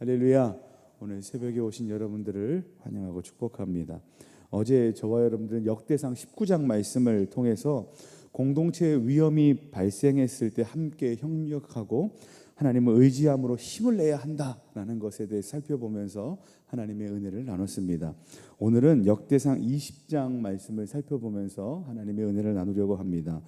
할렐루야. 오늘 새벽에 오신 여러분들을 환영하고 축복합니다. 어제 저와 여러분들은 역대상 19장 말씀을 통해서 공동체의 위험이 발생했을 때 함께 협력하고 하나님을 의지함으로 힘을 내야 한다라는 것에 대해 살펴보면서 하나님의 은혜를 나눴습니다. 오늘은 역대상 20장 말씀을 살펴보면서 하나님의 은혜를 나누려고 합니다.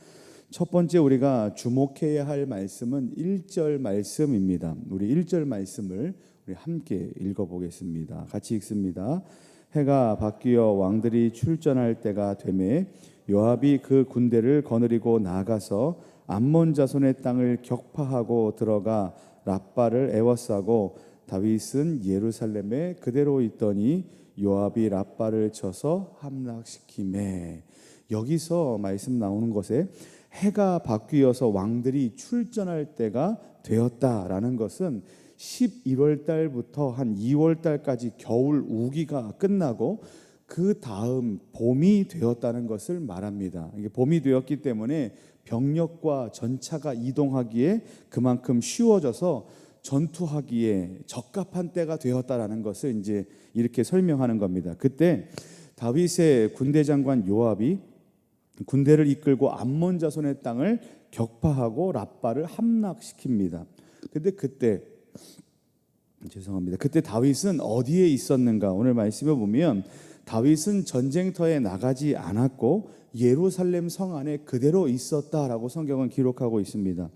첫 번째 우리가 주목해야 할 말씀은 1절 말씀입니다. 우리 1절 말씀을 우리 함께 읽어 보겠습니다. 같이 읽습니다. 해가 바뀌어 왕들이 출전할 때가 되매 요압이 그 군대를 거느리고 나가서 암몬 자손의 땅을 격파하고 들어가 라빠를 에워싸고 다윗은 예루살렘에 그대로 있더니 요압이 라빠를 쳐서 함락시키매 여기서 말씀 나오는 것에 해가 바뀌어서 왕들이 출전할 때가 되었다라는 것은 11월 달부터 한 2월 달까지 겨울 우기가 끝나고 그 다음 봄이 되었다는 것을 말합니다. 이게 봄이 되었기 때문에 병력과 전차가 이동하기에 그만큼 쉬워져서 전투하기에 적합한 때가 되었다라는 것을 이제 이렇게 설명하는 겁니다. 그때 다윗의 군대 장관 요압이 군대를 이끌고 암몬 자손의 땅을 격파하고 라빠를 함락시킵니다. 근데 그때 죄송합니다. 그때 다윗은 어디에 있었는가? 오늘 말씀에 보면 다윗은 전쟁터에 나가지 않았고 예루살렘 성 안에 그대로 있었다라고 성경은 기록하고 있습니다.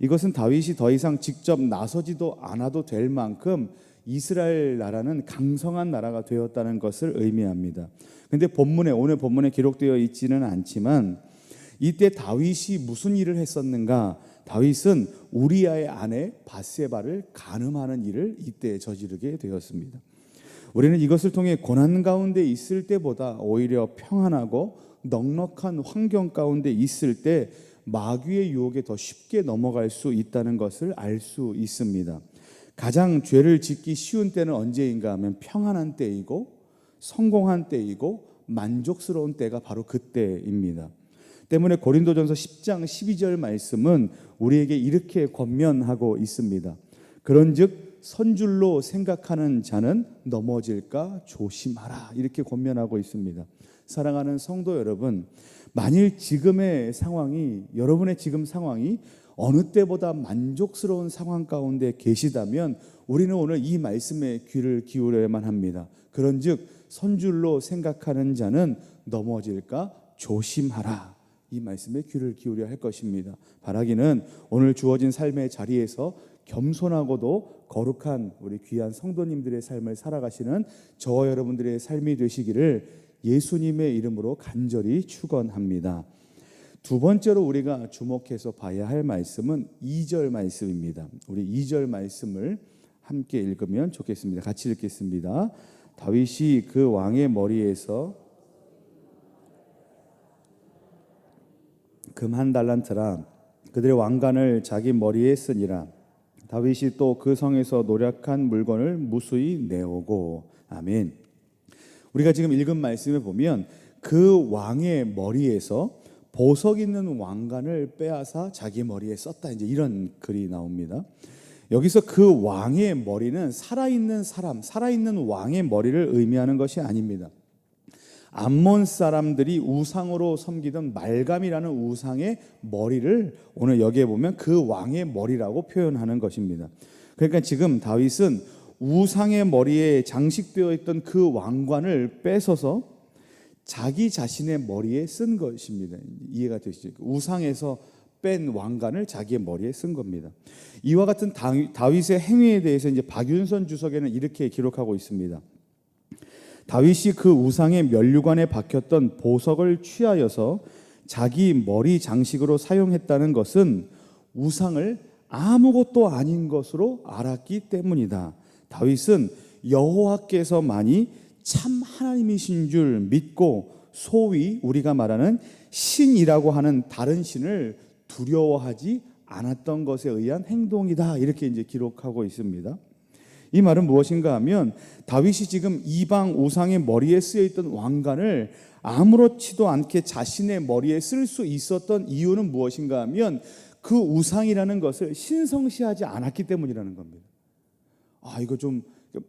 이것은 다윗이 더 이상 직접 나서지도 않아도 될 만큼 이스라엘 나라는 강성한 나라가 되었다는 것을 의미합니다. 근데 본문에 오늘 본문에 기록되어 있지는 않지만 이때 다윗이 무슨 일을 했었는가? 다윗은 우리아의 아내 바세바를 간음하는 일을 이때 저지르게 되었습니다. 우리는 이것을 통해 고난 가운데 있을 때보다 오히려 평안하고 넉넉한 환경 가운데 있을 때 마귀의 유혹에 더 쉽게 넘어갈 수 있다는 것을 알 수 있습니다. 가장 죄를 짓기 쉬운 때는 언제인가 하면 평안한 때이고 성공한 때이고 만족스러운 때가 바로 그때입니다. 때문에 고린도전서 10장 12절 말씀은 우리에게 이렇게 권면하고 있습니다. 그런즉 선줄로 생각하는 자는 넘어질까 조심하라 이렇게 권면하고 있습니다. 사랑하는 성도 여러분, 만일 지금의 상황이 여러분의 지금 상황이 어느 때보다 만족스러운 상황 가운데 계시다면 우리는 오늘 이 말씀에 귀를 기울여야만 합니다. 그런즉 선줄로 생각하는 자는 넘어질까 조심하라. 이 말씀에 귀를 기울여야 할 것입니다. 바라기는 오늘 주어진 삶의 자리에서 겸손하고도 거룩한 우리 귀한 성도님들의 삶을 살아가시는 저와 여러분들의 삶이 되시기를 예수님의 이름으로 간절히 축원합니다. 두 번째로 우리가 주목해서 봐야 할 말씀은 2절 말씀입니다. 우리 2절 말씀을 함께 읽으면 좋겠습니다. 같이 읽겠습니다. 다윗이 그 왕의 머리에서 금 한 달란트라 그들의 왕관을 자기 머리에 쓰니라 다윗이 또 그 성에서 노력한 물건을 무수히 내오고 아멘. 우리가 지금 읽은 말씀에 보면 그 왕의 머리에서 보석 있는 왕관을 빼앗아 자기 머리에 썼다. 이제 이런 글이 나옵니다. 여기서 그 왕의 머리는 살아있는 사람, 살아있는 왕의 머리를 의미하는 것이 아닙니다. 암몬 사람들이 우상으로 섬기던 말감이라는 우상의 머리를 오늘 여기에 보면 그 왕의 머리라고 표현하는 것입니다. 그러니까 지금 다윗은 우상의 머리에 장식되어 있던 그 왕관을 뺏어서 자기 자신의 머리에 쓴 것입니다. 이해가 되시죠? 우상에서 뺀 왕관을 자기의 머리에 쓴 겁니다. 이와 같은 다윗의 행위에 대해서 이제 박윤선 주석에는 이렇게 기록하고 있습니다. 다윗이 그 우상의 면류관에 박혔던 보석을 취하여서 자기 머리 장식으로 사용했다는 것은 우상을 아무것도 아닌 것으로 알았기 때문이다. 다윗은 여호와께서만이 참 하나님이신 줄 믿고 소위 우리가 말하는 신이라고 하는 다른 신을 두려워하지 않았던 것에 의한 행동이다. 이렇게 이제 기록하고 있습니다. 이 말은 무엇인가 하면 다윗이 지금 이방 우상의 머리에 쓰여 있던 왕관을 아무렇지도 않게 자신의 머리에 쓸 수 있었던 이유는 무엇인가 하면 그 우상이라는 것을 신성시하지 않았기 때문이라는 겁니다. 아 이거 좀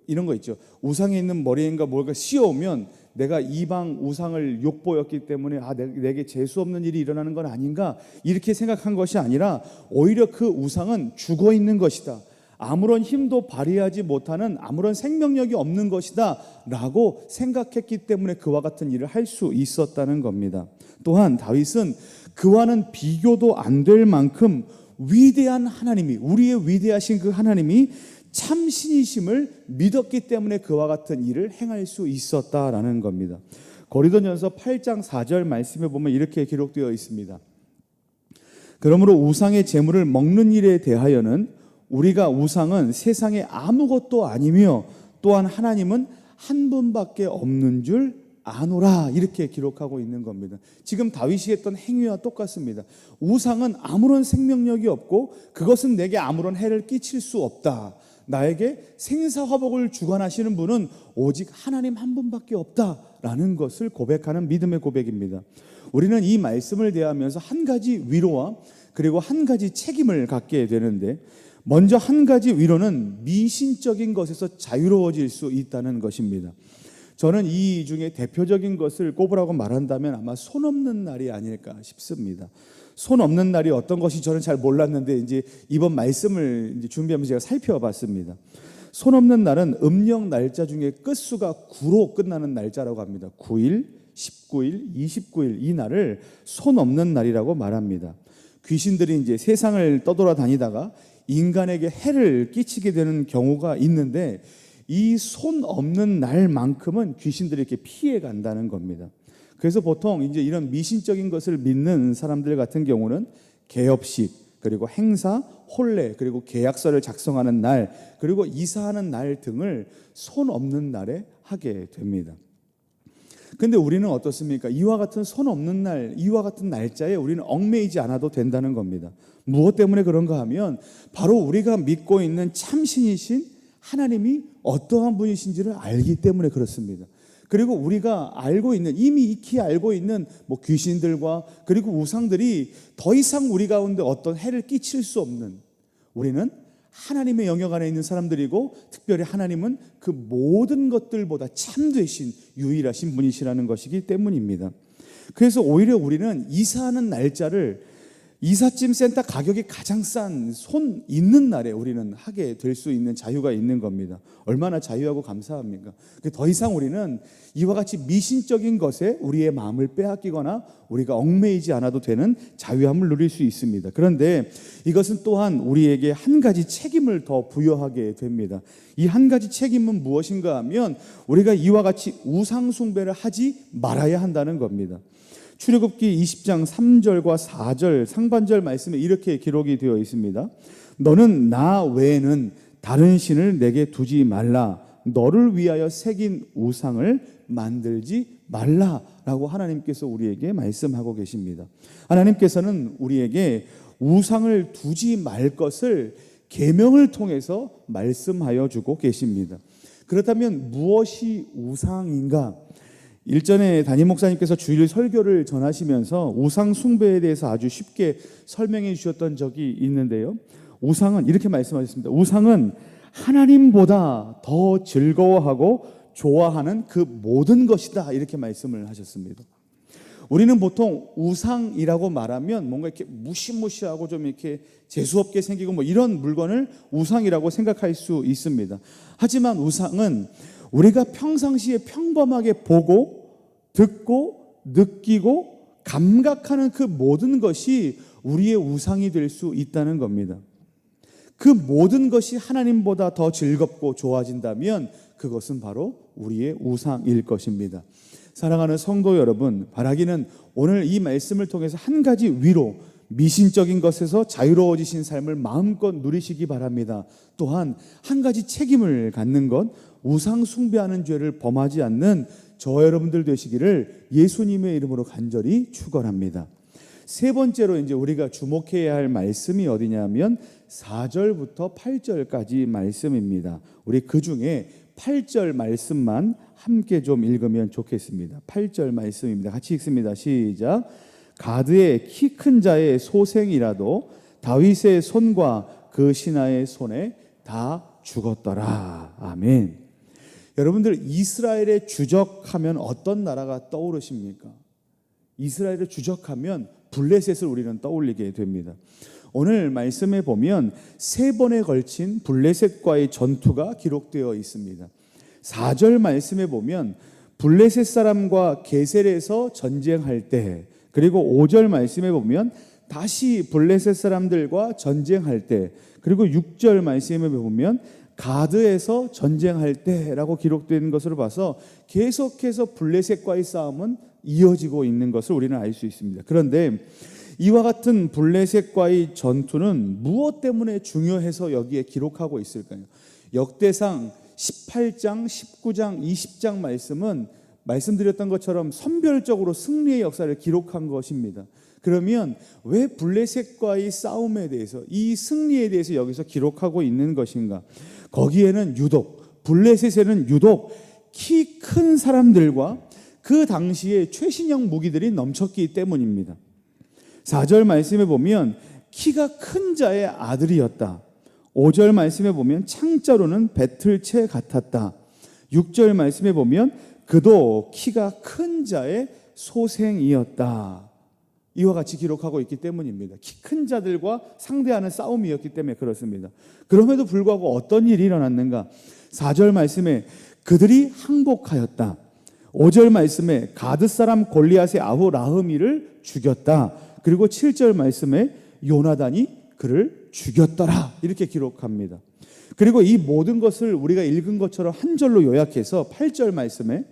이런 거 있죠. 우상에 있는 머리인가 뭘까 씌워오면 내가 이방 우상을 욕보였기 때문에 아 내- 내게 재수 없는 일이 일어나는 건 아닌가 이렇게 생각한 것이 아니라 오히려 그 우상은 죽어 있는 것이다. 아무런 힘도 발휘하지 못하는 아무런 생명력이 없는 것이다 라고 생각했기 때문에 그와 같은 일을 할 수 있었다는 겁니다. 또한 다윗은 그와는 비교도 안 될 만큼 위대한 하나님이 우리의 위대하신 그 하나님이 참신이심을 믿었기 때문에 그와 같은 일을 행할 수 있었다라는 겁니다. 고린도전서 8장 4절 말씀에 보면 이렇게 기록되어 있습니다. 그러므로 우상의 제물을 먹는 일에 대하여는 우리가 우상은 세상에 아무것도 아니며 또한 하나님은 한 분밖에 없는 줄 아노라 이렇게 기록하고 있는 겁니다. 지금 다윗이 했던 행위와 똑같습니다. 우상은 아무런 생명력이 없고 그것은 내게 아무런 해를 끼칠 수 없다. 나에게 생사화복을 주관하시는 분은 오직 하나님 한 분밖에 없다라는 것을 고백하는 믿음의 고백입니다. 우리는 이 말씀을 대하면서 한 가지 위로와 그리고 한 가지 책임을 갖게 되는데 먼저 한 가지 위로는 미신적인 것에서 자유로워질 수 있다는 것입니다. 저는 이 중에 대표적인 것을 꼽으라고 말한다면 아마 손 없는 날이 아닐까 싶습니다. 손 없는 날이 어떤 것이 저는 잘 몰랐는데 이제 이번 말씀을 이제 준비하면서 제가 살펴봤습니다. 손 없는 날은 음력 날짜 중에 끝수가 9로 끝나는 날짜라고 합니다. 9일, 19일, 29일 이 날을 손 없는 날이라고 말합니다. 귀신들이 이제 세상을 떠돌아다니다가 인간에게 해를 끼치게 되는 경우가 있는데 이 손 없는 날만큼은 귀신들이 이렇게 피해 간다는 겁니다. 그래서 보통 이제 이런 미신적인 것을 믿는 사람들 같은 경우는 개업식 그리고 행사, 혼례 그리고 계약서를 작성하는 날 그리고 이사하는 날 등을 손 없는 날에 하게 됩니다. 근데 우리는 어떻습니까? 이와 같은 손 없는 날, 이와 같은 날짜에 우리는 얽매이지 않아도 된다는 겁니다. 무엇 때문에 그런가 하면 바로 우리가 믿고 있는 참신이신 하나님이 어떠한 분이신지를 알기 때문에 그렇습니다. 그리고 우리가 알고 있는 이미 익히 알고 있는 뭐 귀신들과 그리고 우상들이 더 이상 우리 가운데 어떤 해를 끼칠 수 없는 우리는 하나님의 영역 안에 있는 사람들이고 특별히 하나님은 그 모든 것들보다 참 되신 유일하신 분이시라는 것이기 때문입니다. 그래서 오히려 우리는 이사하는 날짜를 이삿짐 센터 가격이 가장 싼 손 있는 날에 우리는 하게 될 수 있는 자유가 있는 겁니다. 얼마나 자유하고 감사합니까? 더 이상 우리는 이와 같이 미신적인 것에 우리의 마음을 빼앗기거나 우리가 얽매이지 않아도 되는 자유함을 누릴 수 있습니다. 그런데 이것은 또한 우리에게 한 가지 책임을 더 부여하게 됩니다. 이 한 가지 책임은 무엇인가 하면 우리가 이와 같이 우상숭배를 하지 말아야 한다는 겁니다. 출애굽기 20장 3절과 4절 상반절 말씀에 이렇게 기록이 되어 있습니다. 너는 나 외에는 다른 신을 내게 두지 말라. 너를 위하여 새긴 우상을 만들지 말라라고 하나님께서 우리에게 말씀하고 계십니다. 하나님께서는 우리에게 우상을 두지 말 것을 계명을 통해서 말씀하여 주고 계십니다. 그렇다면 무엇이 우상인가? 일전에 담임 목사님께서 주일 설교를 전하시면서 우상 숭배에 대해서 아주 쉽게 설명해 주셨던 적이 있는데요. 우상은 이렇게 말씀하셨습니다. 우상은 하나님보다 더 즐거워하고 좋아하는 그 모든 것이다. 이렇게 말씀을 하셨습니다. 우리는 보통 우상이라고 말하면 뭔가 이렇게 무시무시하고 좀 이렇게 재수없게 생기고 뭐 이런 물건을 우상이라고 생각할 수 있습니다. 하지만 우상은 우리가 평상시에 평범하게 보고 듣고 느끼고 감각하는 그 모든 것이 우리의 우상이 될 수 있다는 겁니다. 그 모든 것이 하나님보다 더 즐겁고 좋아진다면 그것은 바로 우리의 우상일 것입니다. 사랑하는 성도 여러분, 바라기는 오늘 이 말씀을 통해서 한 가지 위로 미신적인 것에서 자유로워지신 삶을 마음껏 누리시기 바랍니다. 또한 한 가지 책임을 갖는 것, 우상 숭배하는 죄를 범하지 않는 저 여러분들 되시기를 예수님의 이름으로 간절히 축원합니다. 세 번째로 이제 우리가 주목해야 할 말씀이 어디냐면 4절부터 8절까지 말씀입니다. 우리 그 중에 8절 말씀만 함께 좀 읽으면 좋겠습니다. 8절 말씀입니다. 같이 읽습니다. 시작. 가드의 키 큰 자의 소생이라도 다윗의 손과 그 신하의 손에 다 죽었더라. 아멘. 여러분들 이스라엘의 주적하면 어떤 나라가 떠오르십니까? 이스라엘을 주적하면 블레셋을 우리는 떠올리게 됩니다. 오늘 말씀에 보면 세 번에 걸친 블레셋과의 전투가 기록되어 있습니다. 4절 말씀에 보면 블레셋 사람과 게셀에서 전쟁할 때 그리고 5절 말씀에 보면 다시 블레셋 사람들과 전쟁할 때 그리고 6절 말씀에 보면 가드에서 전쟁할 때라고 기록된 것으로 봐서 계속해서 블레셋과의 싸움은 이어지고 있는 것을 우리는 알 수 있습니다. 그런데 이와 같은 블레셋과의 전투는 무엇 때문에 중요해서 여기에 기록하고 있을까요? 역대상 18장, 19장, 20장 말씀은 말씀드렸던 것처럼 선별적으로 승리의 역사를 기록한 것입니다. 그러면 왜 블레셋과의 싸움에 대해서 이 승리에 대해서 여기서 기록하고 있는 것인가? 거기에는 유독 블레셋에는 유독 키 큰 사람들과 그 당시에 최신형 무기들이 넘쳤기 때문입니다. 4절 말씀에 보면 키가 큰 자의 아들이었다. 5절 말씀에 보면 창자로는 배틀채 같았다. 6절 말씀에 보면 그도 키가 큰 자의 소생이었다. 이와 같이 기록하고 있기 때문입니다. 키 큰 자들과 상대하는 싸움이었기 때문에 그렇습니다. 그럼에도 불구하고 어떤 일이 일어났는가? 4절 말씀에 그들이 항복하였다. 5절 말씀에 가드 사람 골리앗의 아후 라흐미를 죽였다. 그리고 7절 말씀에 요나단이 그를 죽였더라. 이렇게 기록합니다. 그리고 이 모든 것을 우리가 읽은 것처럼 한 절로 요약해서 8절 말씀에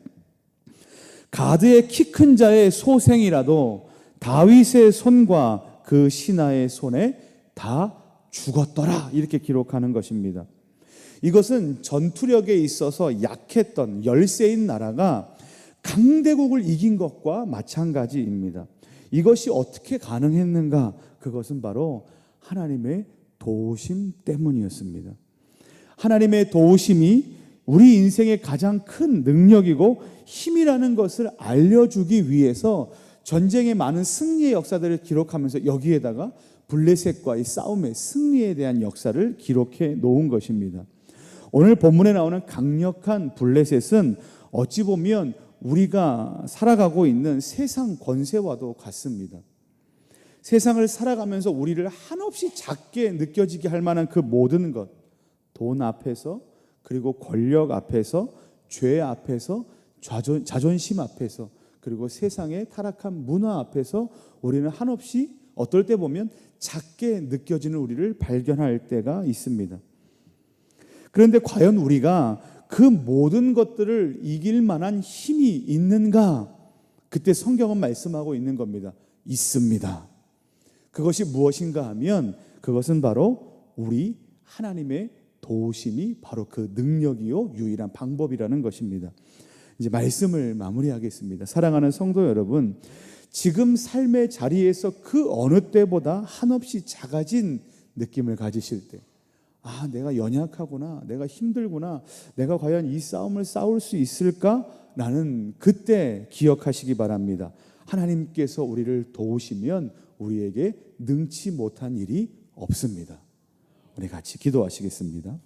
가드의 키 큰 자의 소생이라도 다윗의 손과 그 신하의 손에 다 죽었더라. 이렇게 기록하는 것입니다. 이것은 전투력에 있어서 약했던 열세인 나라가 강대국을 이긴 것과 마찬가지입니다. 이것이 어떻게 가능했는가? 그것은 바로 하나님의 도우심 때문이었습니다. 하나님의 도우심이 우리 인생의 가장 큰 능력이고 힘이라는 것을 알려주기 위해서 전쟁의 많은 승리의 역사들을 기록하면서 여기에다가 블레셋과의 싸움의 승리에 대한 역사를 기록해 놓은 것입니다. 오늘 본문에 나오는 강력한 블레셋은 어찌 보면 우리가 살아가고 있는 세상 권세와도 같습니다. 세상을 살아가면서 우리를 한없이 작게 느껴지게 할 만한 그 모든 것, 돈 앞에서, 그리고 권력 앞에서, 죄 앞에서, 자존, 자존심 앞에서, 그리고 세상의 타락한 문화 앞에서 우리는 한없이 어떨 때 보면 작게 느껴지는 우리를 발견할 때가 있습니다. 그런데 과연 우리가 그 모든 것들을 이길 만한 힘이 있는가? 그때 성경은 말씀하고 있는 겁니다. 있습니다. 그것이 무엇인가 하면 그것은 바로 우리 하나님의 도우심이 바로 그 능력이요 유일한 방법이라는 것입니다. 이제 말씀을 마무리하겠습니다. 사랑하는 성도 여러분, 지금 삶의 자리에서 그 어느 때보다 한없이 작아진 느낌을 가지실 때, 아, 내가 연약하구나, 내가 힘들구나, 내가 과연 이 싸움을 싸울 수 있을까? 라는 그때 기억하시기 바랍니다. 하나님께서 우리를 도우시면 우리에게 능치 못한 일이 없습니다. 우리 같이 기도하시겠습니다.